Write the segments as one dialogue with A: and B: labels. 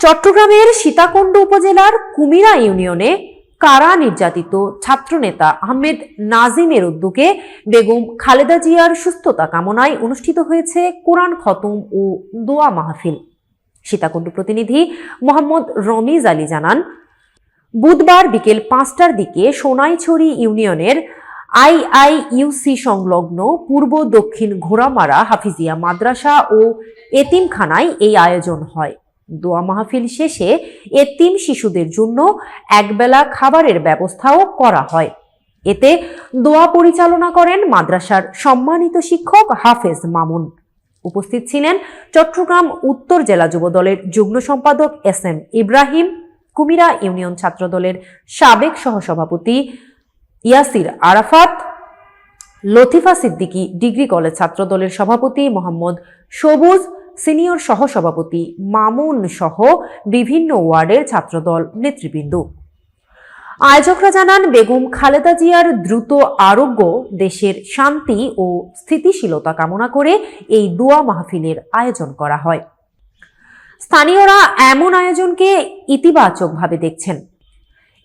A: চট্টগ্রামের সীতাকুণ্ড উপজেলার কুমিরা ইউনিয়নে কারা নির্যাতিত ছাত্রনেতা আহমেদ নাজিমের উদ্যোগে বেগম খালেদা জিয়ার সুস্থতা কামনায় অনুষ্ঠিত হয়েছে কোরআন খতম ও দোয়া মাহফিল। সীতাকুণ্ড প্রতিনিধি মোহাম্মদ রমিজ আলী জানান, বুধবার বিকেল পাঁচটার দিকে সোনাইছড়ি ইউনিয়নের আইআইইউসি সংলগ্ন পূর্ব দক্ষিণ ঘোড়ামারা হাফিজিয়া মাদ্রাসা ও এতিমখানায় এই আয়োজন হয়। দোয়া মাহফিল শেষে এতিম শিশুদের জন্য একবেলা খাবারের ব্যবস্থাও করা হয়। এতে দোয়া পরিচালনা করেন মাদ্রাসার সম্মানিত শিক্ষক হাফেজ মামুন। উপস্থিত ছিলেন চট্টগ্রাম উত্তর জেলা যুবদলের যুগ্ম সম্পাদক S M Ibrahim, Kumira union ছাত্রদলের সাবেক সহসভাপতি ইয়াসির আরাফাত, লতিফা সিদ্দিকী ডিগ্রি কলেজ ছাত্রদলের সভাপতি মোহাম্মদ সবুজ সিনিয়র সহসভাপতি মামুন সহ বিভিন্ন ওয়ার্ডের ছাত্রদল নেতৃবৃন্দ। আয়োজকরা জানান, বেগম খালেদা জিয়ার দ্রুত আরোগ্য, দেশের শান্তি ও স্থিতিশীলতা কামনা করে এই দোয়া মাহফিলের আয়োজন করা হয়। স্থানীয়রা এমন আয়োজনকে ইতিবাচকভাবে দেখছেন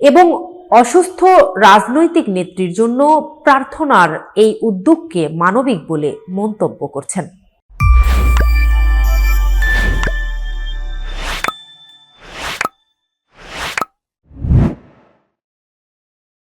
A: এবং অসুস্থ রাজনৈতিক নেত্রীর জন্য প্রার্থনার এই উদ্যোগকে মানবিক বলে মন্তব্য করছেন।